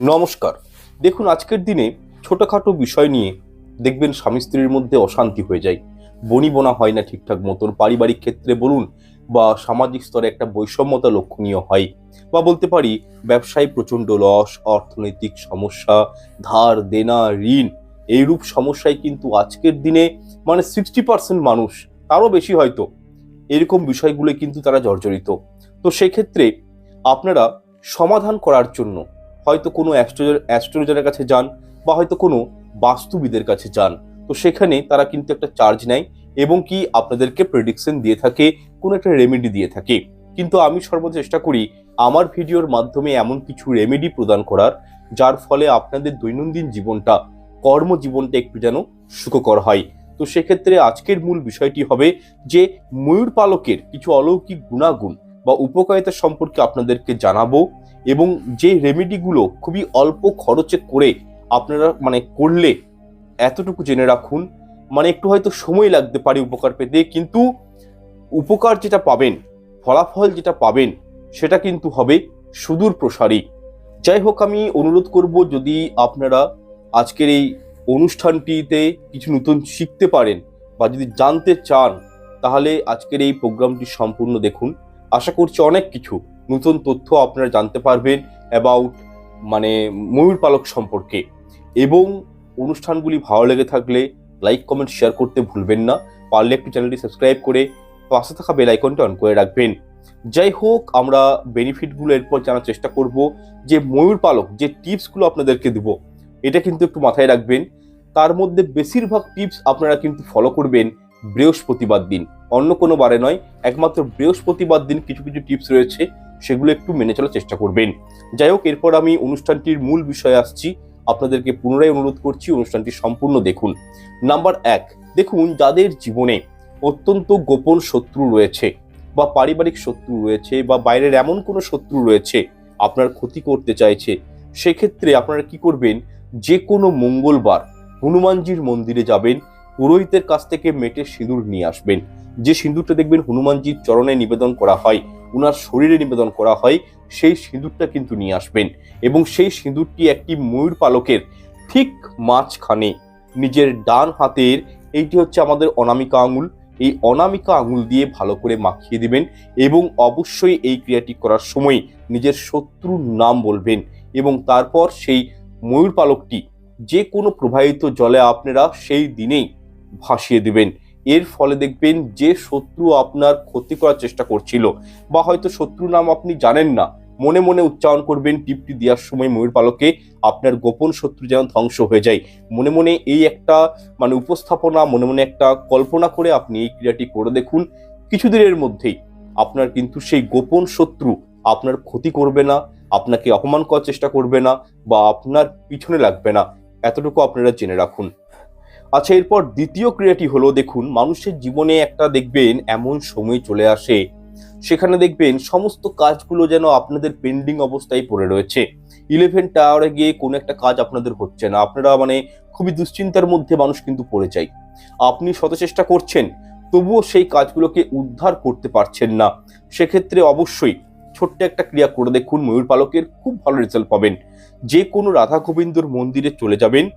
নমস্কার। দেখুন, আজকের দিনে ছোটোখাটো বিষয় নিয়ে দেখবেন স্বামী স্ত্রীর মধ্যে অশান্তি হয়ে যায়। বনি বোনা হয় না ঠিকঠাক মতন, পারিবারিক ক্ষেত্রে বলুন বা সামাজিক স্তরে একটা বৈষম্যতা লক্ষণীয় হয় বা বলতে পারি ব্যবসায় প্রচণ্ড লস অর্থনৈতিক সমস্যা, ধার, দেনা, ঋণ এইরূপ সমস্যায় কিন্তু আজকের দিনে মানে সিক্সটি পার্সেন্ট মানুষ, তারও বেশি হয়তো এরকম বিষয়গুলো কিন্তু তারা জর্জরিত। তো সেক্ষেত্রে আপনারা সমাধান করার জন্য হয়তো কোনো অ্যাস্ট্রোলজার অ্যাস্ট্রোলজারের কাছে যান বা হয়তো কোনো বাস্তুবিদের কাছে যান। তো সেখানে তারা কিন্তু একটা চার্জ নেয় এবং কি আপনাদেরকে প্রেডিকশন দিয়ে থাকে, কোনো একটা রেমেডি দিয়ে থাকে। কিন্তু আমি সর্বদা চেষ্টা করি আমার ভিডিওর মাধ্যমে এমন কিছু রেমেডি প্রদান করার, যার ফলে আপনাদের দৈনন্দিন জীবনটা, কর্মজীবনটা একটু যেন সুখকর হয়। তো সেক্ষেত্রে আজকের মূল বিষয়টি হবে যে ময়ূর পালকের কিছু অলৌকিক গুণাগুণ বা উপকারিতা সম্পর্কে আপনাদেরকে জানাব। এবং যে রেমেডিগুলো খুবই অল্প খরচে করে আপনারা মানে করলে এতটুকু জেনে রাখুন। মানে একটু হয়তো সময় লাগতে পারে উপকার পেতে, কিন্তু উপকার যেটা পাবেন, ফলাফল যেটা পাবেন, সেটা কিন্তু হবে সুদূর প্রসারী। যাই হোক, আমি অনুরোধ করব যদি আপনারা আজকের এই অনুষ্ঠানটিতে কিছু নতুন শিখতে পারেন বা যদি জানতে চান, তাহলে আজকের এই প্রোগ্রামটি সম্পূর্ণ দেখুন। আশা করছি অনেক কিছু। নতুন তথ্য আপনারা জানতে পারবেন অ্যাবাউট মানে ময়ূর পালক সম্পর্কে। এবং অনুষ্ঠানগুলি ভালো লেগে থাকলে লাইক কমেন্ট শেয়ার করতে ভুলবেন না। পারলে একটু চ্যানেলটি সাবস্ক্রাইব করে পাশে থাকা বেল আইকনটা অন করে রাখবেন। যাই হোক, আমরা বেনিফিটগুলো এরপর জানার চেষ্টা করব যে ময়ূর পালক যে টিপসগুলো আপনাদেরকে দেব, এটা কিন্তু একটু মাথায় রাখবেন। তার মধ্যে বেশিরভাগ টিপস আপনারা কিন্তু ফলো করবেন বৃহস্পতিবার দিন। অন্য কোনো বারে নয়, একমাত্র বৃহস্পতিবার দিন কিছু কিছু টিপস রয়েছে। সেগুলো একটু মেনে চলার চেষ্টা করবেন। যাই হোক, এরপর আমি অনুষ্ঠানটির মূল বিষয়ে আসছি। আপনাদেরকে পুনরায় অনুরোধ করছি অনুষ্ঠানটি সম্পূর্ণ দেখুন। নাম্বার এক, দেখুন যাদের জীবনে অত্যন্ত গোপন শত্রু রয়েছে বা পারিবারিক শত্রু রয়েছে বা বাইরের এমন কোনো শত্রু রয়েছে আপনার ক্ষতি করতে চাইছে, সেক্ষেত্রে আপনারা কি করবেন? যে কোনো মঙ্গলবার হনুমানজির মন্দিরে যাবেন, পুরোহিতের কাছ থেকে মেটে সিঁদুর নিয়ে আসবেন। যে সিঁদুরটা দেখবেন হনুমানজির চরণে নিবেদন করা হয় উনার শরীরে নিবেদন করা হয়, সেই সিঁদুরটা কিন্তু নিয়ে আসবেন। এবং সেই সিঁদুরটি একটি ময়ূর পালকের ঠিক মাঝখানে, নিজের ডান হাতের, এইটি হচ্ছে আমাদের অনামিকা আঙুল। এই অনামিকা আঙুল দিয়ে ভালো করে মাখিয়ে দিবেন এবং অবশ্যই এই ক্রিয়াটি করার সময় নিজের শত্রুর নাম বলবেন এবং তারপর সেই ময়ূর পালকটি যে কোনো প্রবাহিত জলে আপনারা সেই দিনেই ভাসিয়ে দিবেন। এর ফলে দেখবেন যে শত্রু আপনার ক্ষতি করার চেষ্টা করছিল, বা হয়তো শত্রু নাম আপনি জানেন না, মনে মনে উচ্চারণ করবেন, টিপটি দেওয়ার সময় ময়ূর পালকে আপনার গোপন শত্রু যেন ধ্বংস হয়ে যায়। মনে মনে এই একটা মানে উপস্থাপনা, মনে মনে একটা কল্পনা করে আপনি এই ক্রিয়াটি করে দেখুন। কিছুদিনের মধ্যেই আপনার কিন্তু সেই গোপন শত্রু আপনার ক্ষতি করবে না, আপনাকে অপমান করার চেষ্টা করবে না, বা আপনার পিছনে লাগবে না। এতটুকু আপনারা জেনে রাখুন। আচ্ছা এরপর দ্বিতীয় ক্রিয়াটি হলো, দেখুন, মানুষের জীবনে একটা দেখবেন এমন সময় চলে আসে। সেখানে দেখবেন সমস্ত কাজগুলো যেন আপনাদের পেন্ডিং অবস্থায় পড়ে রয়েছে। ইলেভেন টাওয়ারে গিয়ে কোনো একটা কাজ আপনাদের হচ্ছে না। আপনারা মানে খুবই দুশ্চিন্তার মধ্যে মানুষ কিন্তু পড়ে যায়। আপনি শত চেষ্টা করছেন, তবুও সেই কাজগুলোকে উদ্ধার করতে পারছেন না। সেক্ষেত্রে অবশ্যই ছোট্ট একটা ক্রিয়া করে দেখুন, ময়ূর পালকের খুব ভালো রেজাল্ট পাবেন। যে কোনো রাধা গোবিন্দর মন্দিরে চলে যাবেন।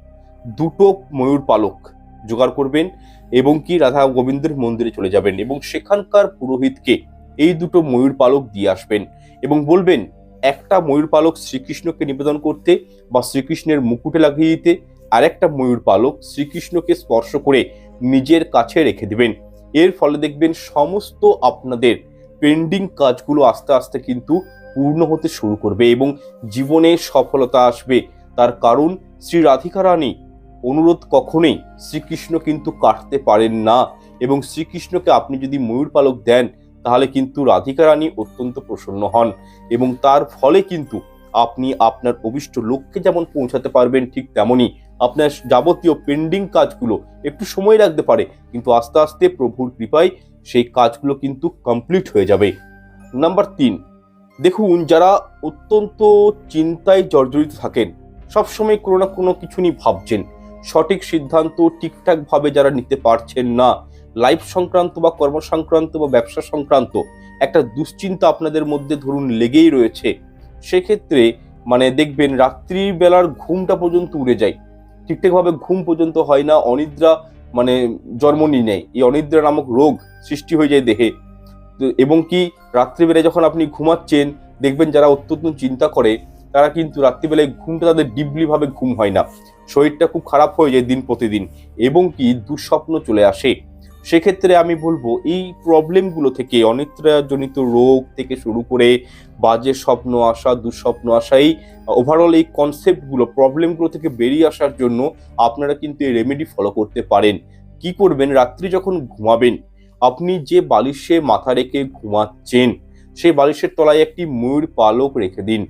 দুটো ময়ূর পালক জোগাড় করবেন এবং কি রাধা গোবিন্দের মন্দিরে চলে যাবেন এবং সেখানকার পুরোহিতকে এই দুটো ময়ূর পালক দিয়ে আসবেন এবং বলবেন, একটা ময়ূর পালক শ্রীকৃষ্ণকে নিবেদন করতে বা শ্রীকৃষ্ণের মুকুটে লাগিয়ে দিতে আর একটা ময়ূর পালক শ্রীকৃষ্ণকে স্পর্শ করে নিজের কাছে রেখে দিবেন। এর ফলে দেখবেন সমস্ত আপনাদের পেন্ডিং কাজগুলো আস্তে আস্তে কিন্তু পূর্ণ হতে শুরু করবে এবং জীবনে সফলতা আসবে। তার কারণ শ্রী রাধিকা রানী অনুরোধ কখনোই শ্রীকৃষ্ণ কিন্তু কাটতে পারেন না। এবং শ্রীকৃষ্ণকে আপনি যদি ময়ূর পালক দেন, তাহলে কিন্তু রাধিকা রানী অত্যন্ত প্রসন্ন হন। এবং তার ফলে কিন্তু আপনি আপনার অভিষ্ট লক্ষ্যে যেমন পৌঁছাতে পারবেন ঠিক তেমনই আপনার যাবতীয় পেন্ডিং কাজগুলো একটু সময় লাগতে পারে। কিন্তু আস্তে আস্তে প্রভুর কৃপায় সেই কাজগুলো কিন্তু কমপ্লিট হয়ে যাবে। নাম্বার তিন, দেখুন যারা অত্যন্ত চিন্তায় জর্জরিত থাকেন, সবসময় কোনো না কোনো কিছু নিয়ে ভাবছেন। সঠিক সিদ্ধান্ত ঠিকঠাকভাবে যারা নিতে পারছেন না লাইফ সংক্রান্ত বা কর্ম সংক্রান্ত বা ব্যবসা সংক্রান্ত একটা দুশ্চিন্তা আপনাদের মধ্যে ধরুন লেগেই রয়েছে, সেক্ষেত্রে মানে দেখবেন রাত্রিবেলার ঘুমটা পর্যন্ত উড়ে যায়। ঠিকঠাকভাবে ঘুম পর্যন্ত হয় না, অনিদ্রা মানে জন্ম নিয়ে নেয়। এই অনিদ্রা নামক রোগ সৃষ্টি হয়ে যায় দেহে। এবং কি রাত্রিবেলায় যখন আপনি ঘুমাচ্ছেন, দেখবেন যারা অত্যন্ত চিন্তা করে তারা কিন্তু রাত্রিবেলায় ঘুমটা তাদের ডিপলি ভাবে ঘুম হয় না। শরীরটা খুব খারাপ হয়ে যায় দিন প্রতিদিন এবং কি দুঃস্বপ্ন চলে আসে। সেক্ষেত্রে আমি বলব, এই প্রবলেমগুলো থেকে, অনিদ্রাজনিত রোগ থেকে শুরু করে বাজে স্বপ্ন আসা, দুঃস্বপ্ন আসা, এই ওভারঅল এই কনসেপ্টগুলো প্রবলেমগুলো থেকে বেরিয়ে আসার জন্য আপনারা কিন্তু এই রেমেডি ফলো করতে পারেন। কি করবেন? রাত্রি যখন ঘুমাবেন, আপনি যে বালিশে মাথা রেখে ঘুমাচ্ছেন, সেই বালিশের তলায় একটি ময়ূর পালক রেখে দিন।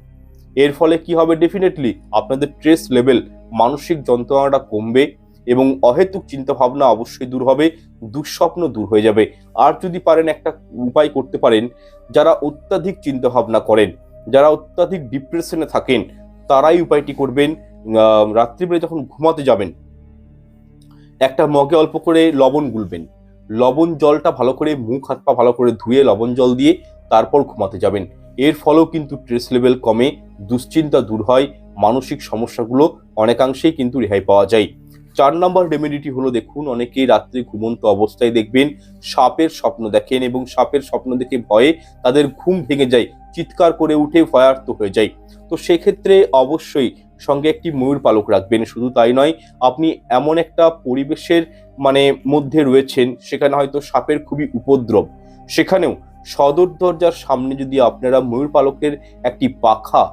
এর ফলে কি হবে ডেফিনেটলি আপনাদের স্ট্রেস লেভেল মানসিক যন্ত্রণাটা কমবে এবং অহেতুক চিন্তা ভাবনা অবশ্যই দূর হবে, দুঃস্বপ্ন দূর হয়ে যাবে। আর যদি পারেন একটা উপায় করতে পারেন, যারা অত্যাধিক চিন্তা ভাবনা করেন, যারা অত্যাধিক ডিপ্রেশনে থাকেন, তারাই উপায়টি করবেন রাত্রিবেলা যখন ঘুমাতে যাবেন, একটা মগে অল্প করে লবণ গুলবেন। লবণ জলটা ভালো করে মুখ, হাত পা ভালো করে ধুয়ে লবণ জল দিয়ে তারপর ঘুমাতে যাবেন। এর ফলেও কিন্তু স্ট্রেস লেভেল কমে দুশ্চিন্তা দূর হয়, মানসিক সমস্যাগুলো অনেকাংশেই কিন্তু রেহাই পাওয়া যায়। চার নম্বর রেমেডিটি হলো দেখুন, অনেকেই রাত্রে ঘুমন্ত অবস্থায় দেখবেন, সাপের স্বপ্ন দেখেন এবং সাপের স্বপ্ন দেখে ভয়ে তাদের ঘুম ভেঙে যায়, চিৎকার করে উঠে ভয়ার্ত হয়ে যায়। তো সেক্ষেত্রে অবশ্যই সঙ্গে একটি ময়ূর পালক রাখবেন, শুধু তাই নয়, আপনি এমন একটা পরিবেশের মানে মধ্যে রয়েছেন, সেখানে হয়তো সাপের খুবই উপদ্রব। সেখানেও সদর দরজার সামনে যদি আপনারা ময়ূর পালকের একটি পাখা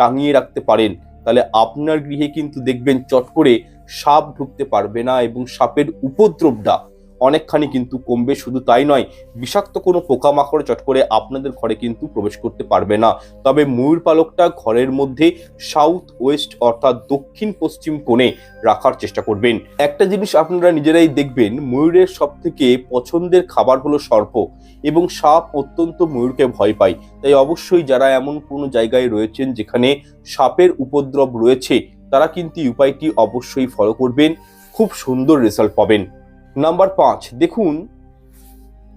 টাঙিয়ে রাখতে পারেন, তাহলে আপনার গৃহে কিন্তু দেখবেন চট করে সাপ ঢুকতে পারবে না এবং সাপের উপদ্রবটা অনেকখানি কিন্তু কমবে, শুধু তাই নয়, বিষাক্ত কোনো পোকামাকড় চট করে আপনাদের ঘরে কিন্তু প্রবেশ করতে পারবে না। তবে ময়ূর পালকটা ঘরের মধ্যে সাউথ ওয়েস্ট অর্থাৎ দক্ষিণ পশ্চিম কোণে রাখার চেষ্টা করবেন। একটা জিনিস আপনারা নিজেরাই দেখবেন, ময়ূরের সব থেকে পছন্দের খাবার হলো সর্প এবং সাপ অত্যন্ত ময়ূরকে ভয় পায়। তাই অবশ্যই যারা এমন কোনো জায়গায় রয়েছেন যেখানে সাপের উপদ্রব রয়েছে, তারা কিন্তু উপায়টি অবশ্যই ফলো করবেন। খুব সুন্দর রেজাল্ট পাবেন। নাম্বার পাঁচ, দেখুন,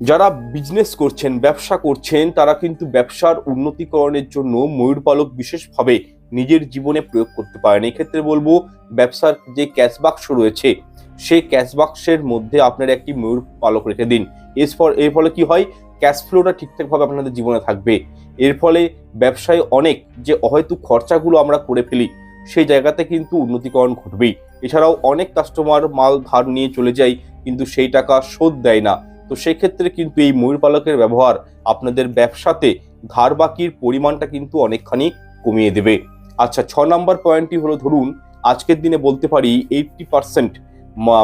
যারা বিজনেস করছেন, ব্যবসা করছেন, তারা কিন্তু ব্যবসার উন্নতিকরণের জন্য ময়ূর পালক বিশেষভাবে নিজের জীবনে প্রয়োগ করতে পারেন। এক্ষেত্রে বলব, ব্যবসার যে ক্যাশ বাক্স রয়েছে, সেই ক্যাশ বাক্সের মধ্যে আপনারা একটি ময়ূর পালক রেখে দিন। এর ফল- এর ফলে কি হয়? ক্যাশ ফ্লোটা ঠিকঠাকভাবে আপনাদের জীবনে থাকবে। এর ফলে ব্যবসায় অনেক যে অহেতুক খরচাগুলো আমরা করে ফেলি সেই জায়গাতে কিন্তু উন্নতিকরণ ঘটবেই। এছাড়াও অনেক কাস্টমার মাল ধার নিয়ে চলে যায় কিন্তু সেই টাকা শোধ দেয় না। তো সেক্ষেত্রে কিন্তু এই ময়ূর পালকের ব্যবহার আপনাদের ব্যবসাতে ধার বাকির পরিমাণটা কিন্তু অনেকখানি কমিয়ে দেবে। আচ্ছা ছ নম্বর পয়েন্টটি হলো ধরুন, আজকের দিনে বলতে পারি এইটটি পার্সেন্ট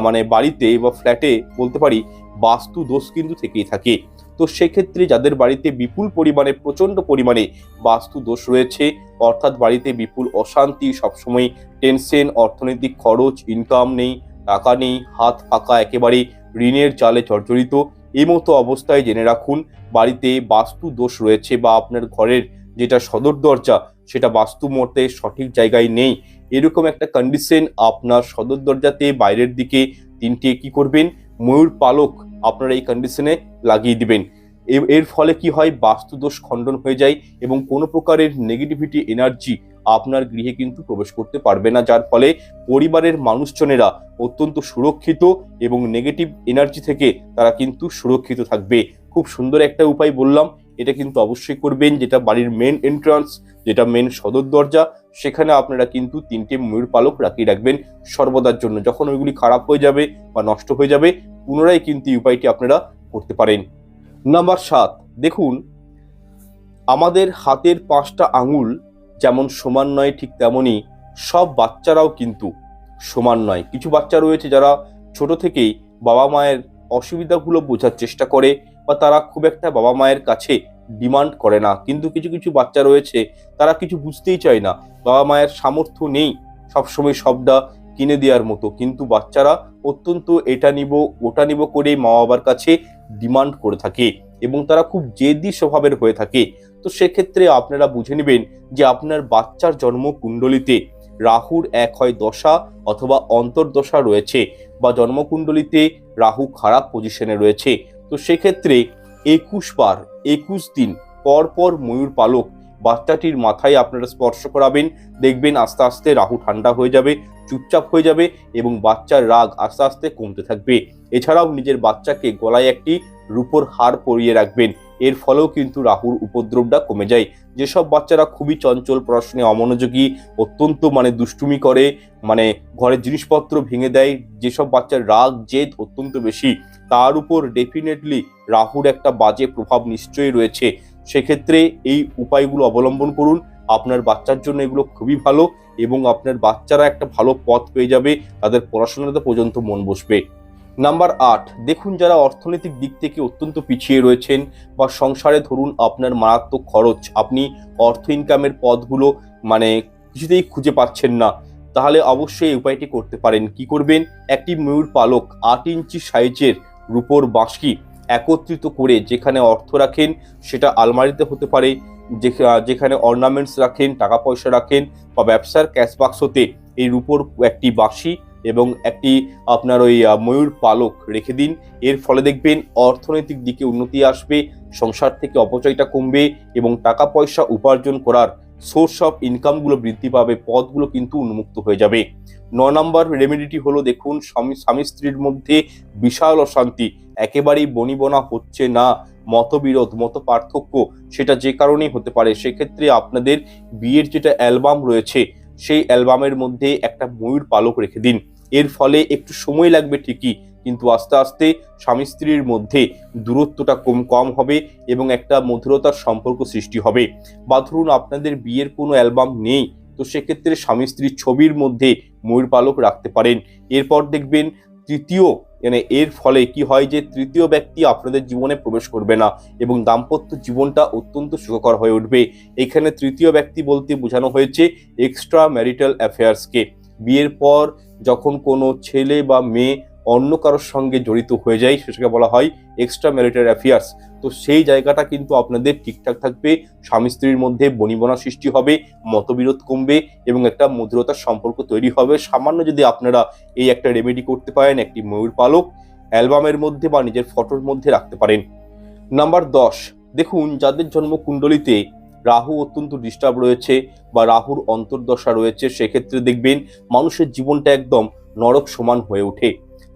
মানে বাড়িতে বা ফ্ল্যাটে বলতে পারি, বাস্তু দোষ কিন্তু থেকেই থাকে। তো সেক্ষেত্রে যাদের বাড়িতে বিপুল পরিমাণে প্রচণ্ড পরিমাণে বাস্তু দোষ রয়েছে, অর্থাৎ বাড়িতে বিপুল অশান্তি, সবসময় টেনশন, অর্থনৈতিক খরচ ইনকাম নেই, টাকা নেই, হাত ফাঁকা, একেবারে ঋণের জালে জর্জরিত, এই মতো অবস্থায় জেনে রাখুন, বাড়িতে বাস্তু দোষ রয়েছে বা আপনার ঘরের যেটা সদর দরজা, সেটা বাস্তু মতে সঠিক জায়গায় নেই, এরকম একটা কন্ডিশন আপনার সদর দরজাতে বাইরের দিকে তিনটে কি করবেন? ময়ূর পালক আপনারা এই কন্ডিশনে লাগিয়ে দিবেন। এর ফলে কি হয়? বাস্তুদোষ খণ্ডন হয়ে যায় এবং কোনো প্রকারের নেগেটিভিটি এনার্জি আপনার গৃহে কিন্তু প্রবেশ করতে পারবে না। যার ফলে পরিবারের মানুষজনেরা অত্যন্ত সুরক্ষিত এবং নেগেটিভ এনার্জি থেকে তারা কিন্তু সুরক্ষিত থাকবে। খুব সুন্দর একটা উপায় বললাম। এটা কিন্তু অবশ্যই করবেন। যেটা বাড়ির মেন এন্ট্রান্স যেটা মেন সদর দরজা, সেখানে আপনারা কিন্তু তিনটে ময়ূর পালক রাখিয়ে রাখবেন সর্বদার জন্য। যখন ওইগুলি খারাপ হয়ে যাবে বা নষ্ট হয়ে যাবে, পুনরায় কিন্তু উপায়টি আপনারা করতে পারেন। নাম্বার সাত, দেখুন, আমাদের হাতের পাঁচটা আঙুল যেমন সমান নয় ঠিক তেমনই সব বাচ্চারাও কিন্তু সমান নয়। কিছু বাচ্চা রয়েছে যারা ছোট থেকেই বাবা মায়ের অসুবিধাগুলো বোঝার চেষ্টা করে বা তারা খুব একটা বাবা মায়ের কাছে ডিমান্ড করে না। কিন্তু কিছু কিছু বাচ্চা রয়েছে, তারা কিছু বুঝতেই চায় না। বাবা মায়ের সামর্থ্য নেই সবসময় সবটা কিনে দেওয়ার মতো। কিন্তু বাচ্চারা অত্যন্ত এটা নিব, ওটা নিব করে মা বাবার কাছে ডিমান্ড করে থাকে এবং তারা খুব জেদি স্বভাবের হয়ে থাকে। তো সেক্ষেত্রে আপনারা বুঝে নেবেন যে আপনার বাচ্চার জন্ম কুণ্ডলিতে রাহুর এক হয় দশা অথবা অন্তর্দশা রয়েছে বা জন্মকুণ্ডলিতে রাহু খারাপ পজিশনে রয়েছে। তো সেক্ষেত্রে একুশ বার, একুশ দিন পরপর পর ময়ূর পালক বাচ্চাটির মাথায় আপনারা স্পর্শ করাবেন, দেখবেন আস্তে আস্তে রাহু ঠান্ডা হয়ে যাবে, চুপচাপ হয়ে যাবে এবং বাচ্চার রাগ আস্তে আস্তে কমতে থাকবে। এছাড়াও নিজের বাচ্চাকে গলায় একটি রূপোর হার পরিয়ে রাখবেন। এর ফলেও কিন্তু রাহুর উপদ্রবটা কমে যায়। যেসব বাচ্চারা খুবই চঞ্চল পড়াশোনায় অমনোযোগী, অত্যন্ত মানে দুষ্টুমি করে মানে ঘরের জিনিসপত্র ভেঙে দেয়, যেসব বাচ্চার রাগ, জেদ অত্যন্ত বেশি, তার উপর ডেফিনেটলি রাহুর একটা বাজে প্রভাব নিশ্চয়ই রয়েছে। সেক্ষেত্রে এই উপায়গুলো অবলম্বন করুন। আপনার বাচ্চার জন্য এগুলো খুবই ভালো এবং আপনার বাচ্চারা একটা ভালো পথ পেয়ে যাবে, তাদের পড়াশোনাতে পর্যন্ত মন বসবে। নাম্বার আট, দেখুন যারা অর্থনৈতিক দিক থেকে অত্যন্ত পিছিয়ে রয়েছেন বা সংসারে ধরুন আপনার মারাত্মক খরচ, আপনি অর্থ ইনকামের পথগুলো মানে কিছুতেই খুঁজে পাচ্ছেন না, তাহলে অবশ্যই এই উপায়টি করতে পারেন। কি করবেন? একটি ময়ূর পালক আট ইঞ্চি সাইজের রূপোর বাঁশকি একত্রিত করে যেখানে অর্থ রাখেন সেটা আলমারিতে হতে পারে, যেখা- যেখানে অর্নামেন্টস রাখেন, টাকা পয়সা রাখেন বা ব্যবসার ক্যাশ বাক্সতে এই রূপোর একটি বাঁশি এবং একটি আপনার ওই ময়ূর পালক রেখে দিন। এর ফলে দেখবেন অর্থনৈতিক দিকে উন্নতি আসবে, সংসার থেকে অপচয়টা কমবে এবং টাকা পয়সা উপার্জন করার সোর্স অফ ইনকামগুলো বৃদ্ধি পাবে, পথগুলো কিন্তু উন্মুক্ত হয়ে যাবে। ন নম্বর রেমেডিটি হলো দেখুন, স্বামী স্বামী স্ত্রীর মধ্যে বিশাল অশান্তি। একেবারেই বনিবনা হচ্ছে না, মতবিরোধ মত পার্থক্য সেটা যে কারণেই হতে পারে। সেক্ষেত্রে আপনাদের বিয়ের যেটা অ্যালবাম রয়েছে সেই অ্যালবামের মধ্যে একটা ময়ূর পালক রেখে দিন। এর ফলে একটু সময় লাগবে ঠিকই, কিন্তু আস্তে আস্তে স্বামী স্ত্রীর মধ্যে দূরত্বটা কম কম হবে এবং একটা মধুরতার সম্পর্ক সৃষ্টি হবে। বা ধরুন আপনাদের বিয়ের কোনো অ্যালবাম নেই, তো সেক্ষেত্রে স্বামী স্ত্রীর ছবির মধ্যে ময়ূর পালক রাখতে পারেন। এরপর দেখবেন তৃতীয় মানে এর ফলে কি হয় যে তৃতীয় ব্যক্তি আপনাদের জীবনে প্রবেশ করবে না এবং দাম্পত্য জীবনটা অত্যন্ত সুখকর হয়ে উঠবে। এখানে তৃতীয় ব্যক্তি বলতে বোঝানো হয়েছে এক্সট্রা ম্যারিটাল অ্যাফেয়ার্সকে বিয়ের পর যখন কোনো ছেলে বা মেয়ে অন্য কারোর সঙ্গে জড়িত হয়ে যায়, সেটাকে বলা হয় এক্সট্রা ম্যারিটাল অ্যাফেয়ার্স তো সেই জায়গাটা কিন্তু আপনাদের ঠিকঠাক থাকবে, স্বামী স্ত্রীর মধ্যে বনিবনা সৃষ্টি হবে, মতবিরোধ কমবে এবং একটা মধুরতার সম্পর্ক তৈরি হবে। সামান্য যদি আপনারা এই একটা রেমেডি করতে পারেন, একটি ময়ূর পালক অ্যালবামের মধ্যে বা নিজের ফটোর মধ্যে রাখতে পারেন। নাম্বার দশ, দেখুন, যাদের জন্ম কুণ্ডলিতে রাহু অত্যন্ত ডিস্টার্ব রয়েছে বা রাহুর অন্তর্দশা রয়েছে, সেক্ষেত্রে দেখবেন মানুষের জীবনটা একদম নরক সমান হয়ে ওঠে।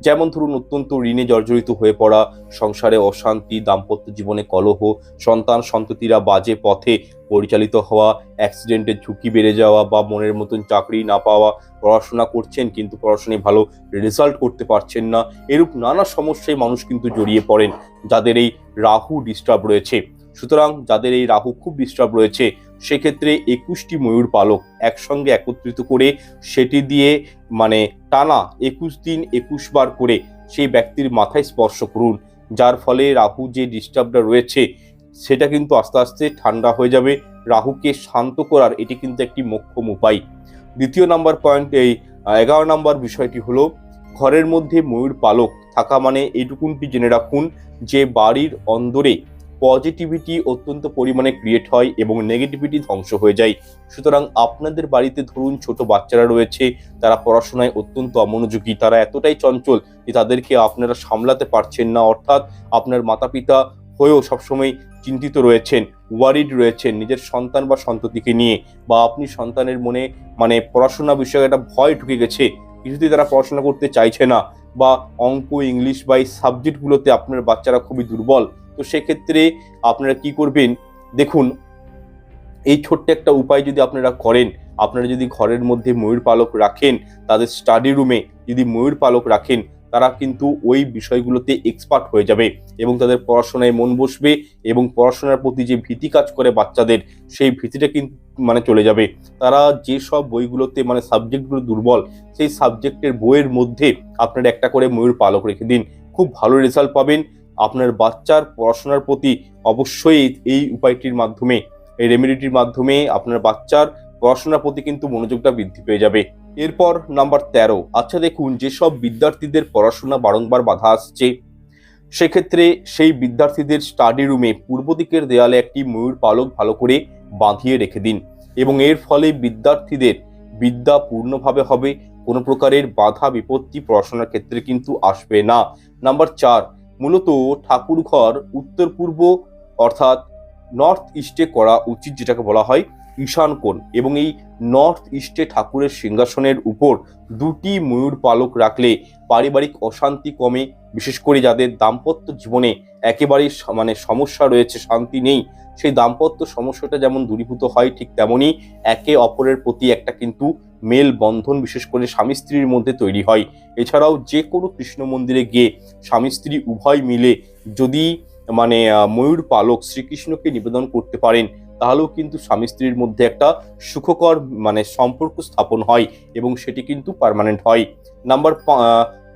যেমন ধরুন অত্যন্ত ঋণে জর্জরিত হয়ে পড়া, সংসারে অশান্তি, দাম্পত্য জীবনে কলহ, সন্তান সন্ততিরা বাজে পথে পরিচালিত হওয়া অ্যাক্সিডেন্টের ঝুঁকি বেড়ে যাওয়া বা মনের মতন চাকরি না পাওয়া, পড়াশোনা করছেন কিন্তু পড়াশোনায় ভালো রেজাল্ট করতে পারছেন না, এরূপ নানা সমস্যায় মানুষ কিন্তু জড়িয়ে পড়েন, যাদের এই রাহু ডিস্টার্ব রয়েছে। সুতরাং যাদের এই রাহু খুব ডিস্টার্ব রয়েছে সেক্ষেত্রে একুশটি ময়ূর পালক একসঙ্গে একত্রিত করে সেটি দিয়ে মানে টানা একুশ দিন একুশ বার করে সেই ব্যক্তির মাথায় স্পর্শ করুন। যার ফলে রাহু যে ডিস্টার্বটা রয়েছে, সেটা কিন্তু আস্তে আস্তে ঠান্ডা হয়ে যাবে। রাহুকে শান্ত করার এটি কিন্তু একটি মোক্ষম উপায়। দ্বিতীয় নাম্বার পয়েন্ট এই এগারো নাম্বার বিষয়টি হলো, ঘরের মধ্যে ময়ূর পালক থাকা মানে এইটুকুনটি জেনে রাখুন যে বাড়ির অন্দরে পজিটিভিটি অত্যন্ত পরিমাণে ক্রিয়েট হয় এবং নেগেটিভিটি ধ্বংস হয়ে যায়। সুতরাং আপনাদের বাড়িতে ধরুন ছোট বাচ্চারা রয়েছে, তারা পড়াশোনায় অত্যন্ত অমনোযোগী, তারা এতটাই চঞ্চল যে তাদেরকে আপনারা সামলাতে পারছেন না। অর্থাৎ আপনার মাতা পিতা হয়েও সবসময় চিন্তিত রয়েছেন ওয়ারিড রয়েছেন নিজের সন্তান বা সন্ততিকে নিয়ে বা আপনি সন্তানের মনে মানে পড়াশোনা বিষয়ে একটা ভয় ঢুকে গেছে, কিছুতেই তারা পড়াশোনা করতে চাইছে না বা অঙ্ক, ইংলিশ বা এই সাবজেক্টগুলোতে আপনার বাচ্চারা খুবই দুর্বল। তো সেক্ষেত্রে আপনারা কি করবেন? দেখুন, এই ছোট্ট একটা উপায় যদি আপনারা করেন, আপনারা যদি ঘরের মধ্যে ময়ূর পালক রাখেন, তাদের স্টাডি রুমে যদি ময়ূর পালক রাখেন, তারা কিন্তু ওই বিষয়গুলোতে এক্সপার্ট হয়ে যাবে এবং তাদের পড়াশোনায় মন বসবে এবং পড়াশোনার প্রতি যে ভীতি কাজ করে বাচ্চাদের, সেই ভীতিটা কিন্তু মানে চলে যাবে। তারা যে সব বইগুলোতে মানে সাবজেক্টগুলো দুর্বল, সেই সাবজেক্টের বইয়ের মধ্যে আপনারা একটা করে ময়ূর পালক রেখে দিন। খুব ভালো রেজাল্ট পাবেন। আপনার বাচ্চার পড়াশোনার প্রতি অবশ্যই এই- উপায়টির মাধ্যমে, এই রেমেডিটির মাধ্যমে আপনার বাচ্চার পড়াশোনার প্রতি কিন্তু মনোযোগটা বৃদ্ধি পেয়ে যাবে। এরপর নাম্বার তেরো। আচ্ছা দেখুন, যেসব বিদ্যার্থীদের পড়াশোনা বারংবার বাধা আসছে, সেক্ষেত্রে সেই বিদ্যার্থীদের স্টাডি রুমে পূর্ব দিকের দেয়ালে একটি ময়ূর পালক ভালো করে বাঁধিয়ে রেখে দিন এবং এর ফলে বিদ্যার্থীদের বিদ্যা পূর্ণভাবে হবে। কোনো প্রকারের বাধা বিপত্তি পড়াশোনার ক্ষেত্রে কিন্তু আসবে না। নাম্বার চার। মূলত ঠাকুরঘর উত্তর পূর্ব অর্থাৎ নর্থ ইস্টে করা উচিত যেটাকে বলা হয় ঈশান কোণ এবং এই নর্থ ইস্টে ঠাকুরের সিংহাসনের উপর দুটি ময়ূর পালক রাখলে পারিবারিক অশান্তি কমে, বিশেষ করে যাদের দাম্পত্য জীবনে একেবারেই মানে সমস্যা রয়েছে, শান্তি নেই। সেই দাম্পত্য সমস্যাটা যেমন দূরীভূত হয় ঠিক তেমনই একে অপরের প্রতি একটা কিন্তু মেল বন্ধন বিশেষ করে স্বামী স্ত্রীর মধ্যে তৈরি হয়। এছাড়াও যে কোনো কৃষ্ণ মন্দিরে গিয়ে স্বামী স্ত্রী উভয় মিলে যদি মানে ময়ূর পালক শ্রীকৃষ্ণকে নিবেদন করতে পারেন, তাহলেও কিন্তু স্বামী স্ত্রীর মধ্যে একটা সুখকর মানে সম্পর্ক স্থাপন হয় এবং সেটি কিন্তু পার্মানেন্ট হয়। নাম্বার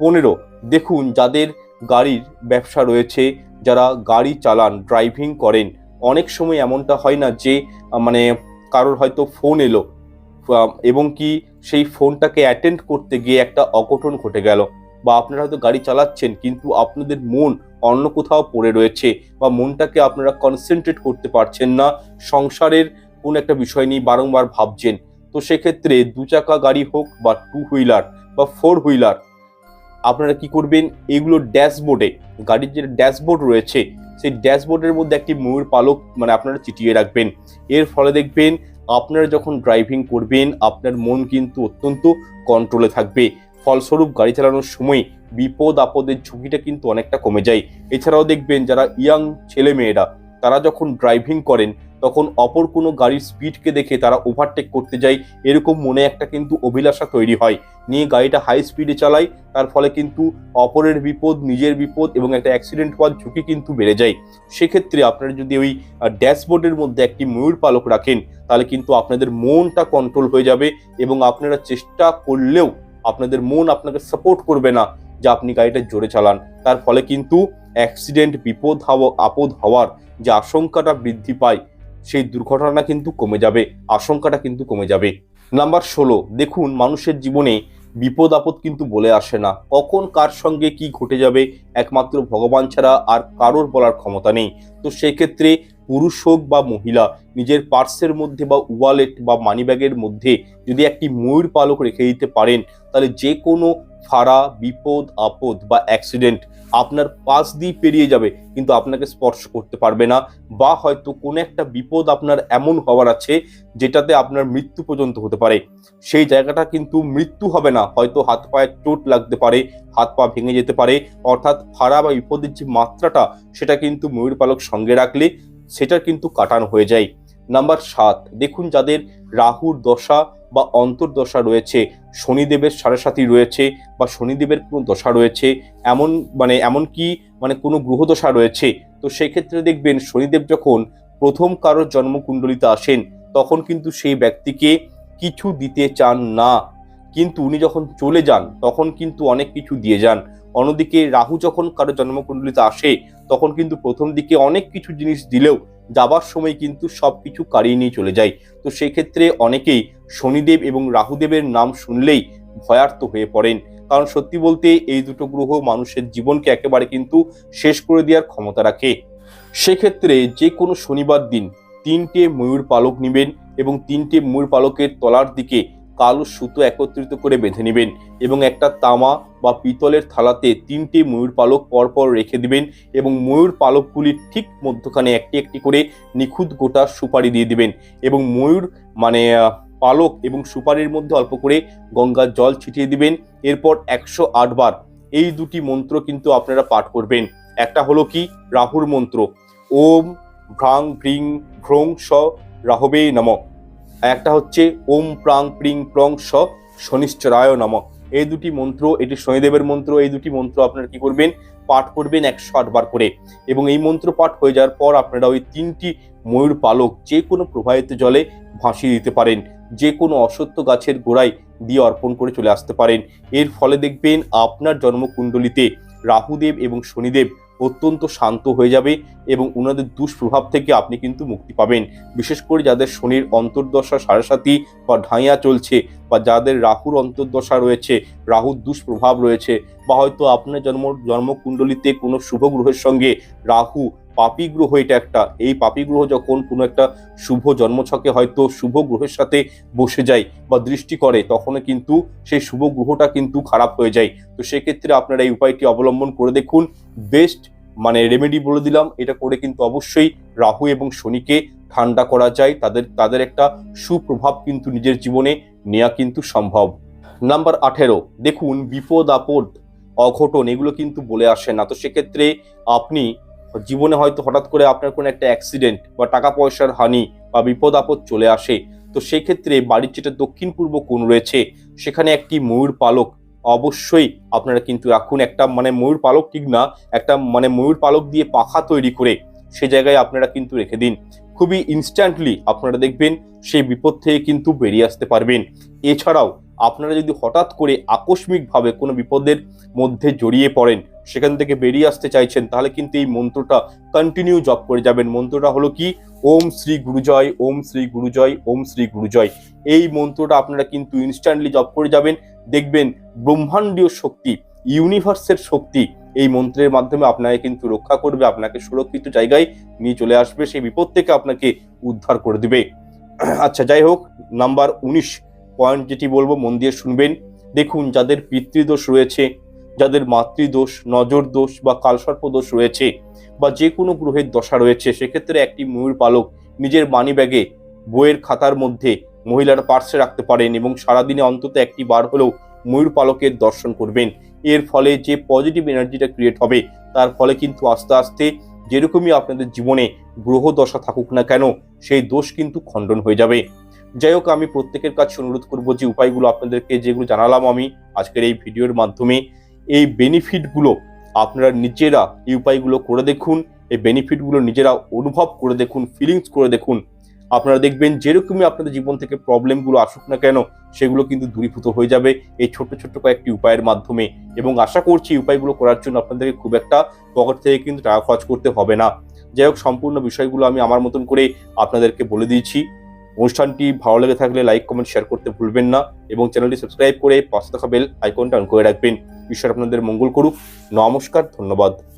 পনেরো, দেখুন যাদের গাড়ির ব্যবসা রয়েছে, যারা গাড়ি চালান ড্রাইভিং করেন অনেক সময় এমনটা হয় না যে মানে কারোর হয়তো ফোন এলো এবং কি সেই ফোনটাকে অ্যাটেন্ড করতে গিয়ে একটা অঘটন ঘটে গেল, বা আপনারা হয়তো গাড়ি চালাচ্ছেন, কিন্তু আপনাদের মন অন্য কোথাও পড়ে রয়েছে, বা মনটাকে আপনারা কনসেন্ট্রেট করতে পারছেন না, সংসারের কোন একটা বিষয় নিয়ে বারংবার ভাবছেন, তো সেক্ষেত্রে দু চাকা গাড়ি হোক, বা টু হুইলার বা ফোর হুইলার আপনারা কি করবেন? এগুলো ড্যাশবোর্ডে গাড়ির যে ড্যাশবোর্ড রয়েছে সেই ড্যাশবোর্ডের মধ্যে একটি ময়ূর পালক মানে আপনারা চিটিয়ে রাখবেন। এর ফলে দেখবেন আপনারা যখন ড্রাইভিং করবেন, আপনার মন কিন্তু অত্যন্ত কন্ট্রোলে থাকবে। ফলস্বরূপ গাড়ি চালানোর সময় বিপদ আপদের ঝুঁকিটা কিন্তু অনেকটা কমে যায়। এছাড়াও দেখবেন যারা ইয়াং ছেলে মেয়েরা তারা যখন ড্রাইভিং করেন তখন অপর কোনো গাড়ির স্পিডকে দেখে তারা ওভারটেক করতে যায়। এরকম মনে একটা কিন্তু অভিলাষা তৈরি হয়। নিয়ে গাড়িটা হাই স্পিডে চালায়, তার ফলে কিন্তু অপরের বিপদ, নিজের বিপদ এবং একটা অ্যাক্সিডেন্ট হওয়ার ঝুঁকি কিন্তু বেড়ে যায়। সেক্ষেত্রে আপনারা যদি ওই ড্যাশবোর্ডের মধ্যে একটি ময়ূর পালক রাখেন, তাহলে কিন্তু আপনাদের মনটা কন্ট্রোল হয়ে যাবে এবং আপনারা চেষ্টা করলেও আপনাদের মন আপনাকে সাপোর্ট করবে না যে আপনি গাড়িটা জোরে চালান। তার ফলে কিন্তু অ্যাক্সিডেন্ট বিপদ হওয়া, আপদ হওয়ার যে আশঙ্কাটা বৃদ্ধি পায় সেই দুর্ঘটনা কিন্তু কমে যাবে, আশঙ্কাটা কিন্তু কমে যাবে। নাম্বার ষোলো, দেখুন মানুষের জীবনে বিপদ আপদ কিন্তু বলে আসে না। কখন কার সঙ্গে কি ঘটে যাবে, একমাত্র ভগবান ছাড়া আর কারোর বলার ক্ষমতা নেই। তো সেক্ষেত্রে পুরুষ হোক বা মহিলা, নিজের পার্সের মধ্যে বা ওয়ালেট বা মানিব্যাগের মধ্যে যদি একটি ময়ূর পালক রেখে দিতে পারেন, তাহলে যে কোনো ফাড়া, বিপদ, আপদ বা অ্যাক্সিডেন্ট আপনার পাশ দিয়ে পেরিয়ে যাবে, কিন্তু আপনাকে স্পর্শ করতে পারবে না বা হয়তো কোনো একটা বিপদ আপনার এমন হওয়ার আছে যেটাতে আপনার মৃত্যু পর্যন্ত হতে পারে। সেই জায়গাটা কিন্তু মৃত্যু হবে না, হয়তো হাত পায়ে চোট লাগতে পারে, হাত পা ভেঙে যেতে পারে, অর্থাৎ ফাড়া বা বিপদের যে মাত্রাটা, সেটা কিন্তু ময়ূর পালক সঙ্গে রাখলে সেটা কিন্তু কাটানো হয়ে যায়। নাম্বার সাত, দেখুন যাদের রাহুর দশা বা অন্তর্দশা রয়েছে, শনিদেবের সাড়ে সাথী রয়েছে বা শনিদেবের কোনো দশা রয়েছে, এমন মানে এমন কি মানে কোনো গ্রহদশা রয়েছে, তো সেক্ষেত্রে দেখবেন শনিদেব যখন প্রথম কারোর জন্মকুণ্ডলিতে আসেন, তখন কিন্তু সেই ব্যক্তিকে কিছু দিতে চান না। কিন্তু উনি যখন চলে যান, তখন কিন্তু অনেক কিছু দিয়ে যান। অন্যদিকে রাহু যখন কারও জন্মকুণ্ডলিতে আসে, তখন কিন্তু প্রথম দিকে অনেক কিছু জিনিস দিলেও যাবার সময় কিন্তু সব কিছু কারিয়ে নিয়ে চলে যায়। তো সেক্ষেত্রে অনেকেই শনিদেব এবং রাহুদেবের নাম শুনলেই ভয়ার্ত হয়ে পড়েন। কারণ সত্যি বলতে এই দুটো গ্রহ মানুষের জীবনকে একেবারে কিন্তু শেষ করে দেওয়ার ক্ষমতা রাখে। সেক্ষেত্রে যে কোনো শনিবার দিন তিনটে ময়ূর পালক নেবেন এবং তিনটে ময়ূর পালকের তলার দিকে কালো সুতো একত্রিত করে বেঁধে নেবেন এবং একটা তামা বা পিতলের থালাতে তিনটে ময়ূর পালক পরপর রেখে দিবেন এবং ময়ূর পালকগুলির ঠিক মধ্যখানে একটি একটি করে নিখুঁত গোটা সুপারি দিয়ে দিবেন এবং ময়ূর মানে পালক এবং সুপারির মধ্যে অল্প করে গঙ্গার জল ছিটিয়ে দিবেন। এরপর একশো বার এই দুটি মন্ত্র কিন্তু আপনারা পাঠ করবেন। একটা হলো কি? রাহুর মন্ত্র। ওম ভ্রাং ভ্রিং ভ্রং স রাহবে নম। একটা হচ্ছে ওম প্রাং প্রিং প্রং স শনিশ্চরায় নম। এই দুটি মন্ত্র, এটি শনিদেবের মন্ত্র, এই দুটি মন্ত্র আপনারা কি করবেন? পাঠ করবেন একশ আট বার করে। এবং এই মন্ত্র পাঠ হয়ে যাওয়ার পর আপনারা ওই তিনটি ময়ূর পালক যে কোনো প্রবাহিত জলে ভাসিয়ে দিতে পারেন। যে কোনো অসত্য গাছের গোড়ায় দিয়ে অর্পণ করে চলে আসতে পারেন। এর ফলে দেখবেন আপনার জন্মকুণ্ডলিতে রাহুদেব এবং শনিদেব অত্যন্ত শান্ত হয়ে যাবে এবং ওনাদের দুষ্প্রভাব থেকে আপনি কিন্তু মুক্তি পাবেন। বিশেষ করে যাদের শনির অন্তর্দশা সাড়ে বা ঢাইয়া চলছে বা যাদের রাহুর অন্তর্দশা রয়েছে, রাহুর দুষ্প্রভাব রয়েছে, বা হয়তো আপনার জন্ম, জন্মকুণ্ডলিতে কোনো শুভ গ্রহের সঙ্গে রাহু পাপি গ্রহ এটা একটা, এই পাপি গ্রহ যখন কোনো একটা শুভ জন্মছকে হয়তো শুভ গ্রহের সাথে বসে যায় বা দৃষ্টি করে, তখনও কিন্তু সেই শুভ গ্রহটা কিন্তু খারাপ হয়ে যায়। তো সেক্ষেত্রে আপনারা এই উপায়টি অবলম্বন করে দেখুন। বেস্ট মানে রেমেডি বলে দিলাম, এটা করে কিন্তু অবশ্যই রাহু এবং শনিকে ঠান্ডা করা যায়, তাদের তাদের একটা সুপ্রভাব কিন্তু নিজের জীবনে নেওয়া কিন্তু সম্ভব। নাম্বার আঠেরো, দেখুন বিপদ, আপদ, অঘটন, এগুলো কিন্তু বলে আসে না। তো সেক্ষেত্রে আপনি জীবনে হয়তো হঠাৎ করে আপনার কোনো একটা অ্যাক্সিডেন্ট বা টাকা পয়সার হানি বা বিপদ, আপদ চলে আসে। তো সেক্ষেত্রে বাড়ির যেটা দক্ষিণ পূর্ব কোণ রয়েছে, সেখানে একটি ময়ূর পালক অবশ্যই আপনারা কিন্তু রাখুন। একটা মানে ময়ূর পালক ঠিক না, একটা মানে ময়ূর পালক দিয়ে পাখা তৈরি করে সে জায়গায় আপনারা কিন্তু রেখে দিন। খুবই ইনস্ট্যান্টলি আপনারা দেখবেন সেই বিপদ থেকে কিন্তু বেরিয়ে আসতে পারবেন। এছাড়াও আপনারা যদি হঠাৎ করে আকস্মিকভাবে কোনো বিপদের মধ্যে জড়িয়ে পড়েন, সেখান থেকে বেরিয়ে আসতে চাইছেন, তাহলে কিন্তু এই মন্ত্রটা কন্টিনিউ জপ করে যাবেন। মন্ত্রটা হলো কি? ওম শ্রী গুরুজয়, ওম শ্রী গুরুজয়, ওম শ্রী গুরুজয়। এই মন্ত্রটা আপনারা কিন্তু ইনস্ট্যান্টলি জপ করে যাবেন। দেখবেন ব্রহ্মাণ্ডীয় শক্তি ইউনিভার্সের শক্তি এই মন্ত্রের মাধ্যমে আপনাকে কিন্তু রক্ষা করবে, আপনাকে সুরক্ষিত জায়গায় নিয়ে চলে আসবে, সেই বিপদ থেকে আপনাকে উদ্ধার করে দিবে। আচ্ছা যাই হোক, নাম্বার উনিশ পয়েন্ট যেটি বলব, মন দিয়ে শুনবেন। দেখুন, যাদের পিতৃদোষ রয়েছে, যাদের মাতৃদোষ, নজর দোষ বা কালসর্প দোষ রয়েছে, বা যে কোনো গ্রহের দশা রয়েছে, সেক্ষেত্রে একটি ময়ূর পালক নিজের মানি ব্যাগে বইয়ের খাতার মধ্যে মহিলারা পার্সে রাখতে পারেন এবং সারাদিনে অন্তত একটি বার হলেও ময়ূর পালকের দর্শন করবেন। এর ফলে যে পজিটিভ এনার্জিটা ক্রিয়েট হবে, তার ফলে কিন্তু আস্তে আস্তে যেরকমই আপনাদের জীবনে গ্রহ দশা থাকুক না কেন, সেই দোষ কিন্তু খণ্ডন হয়ে যাবে। যাই হোক, আমি প্রত্যেকের কাছে অনুরোধ করব যে উপায়গুলো আপনাদেরকে যেগুলো জানালাম আমি আজকের এই ভিডিওর মাধ্যমে, এই বেনিফিটগুলো আপনারা নিজেরা এই উপায়গুলো করে দেখুন, এই বেনিফিটগুলো নিজেরা অনুভব করে দেখুন ফিলিংস করে দেখুন আপনারা দেখবেন যেরকমই আপনাদের জীবন থেকে প্রবলেমগুলো আসুক না কেন, সেগুলো কিন্তু দূরীভূত হয়ে যাবে এই ছোট্ট ছোট্ট কয়েকটি উপায়ের মাধ্যমে। এবং আশা করছি উপায়গুলো করার জন্য আপনাদেরকে খুব একটা পকেট থেকে কিন্তু টাকা খরচ করতে হবে না। যাই হোক, সম্পূর্ণ বিষয়গুলো আমি আমার মতন করে আপনাদেরকে বলে দিয়েছি। অনুষ্ঠানটি ভালো লেগে থাকলে লাইক, কমেন্ট শেয়ার করতে ভুলবেন না এবং চ্যানেলটি সাবস্ক্রাইব করে পাশে থাকা বেল আইকনটা অন করে রাখবেন। ঈশ্বর আপনাদের মঙ্গল করুক। নমস্কার, ধন্যবাদ।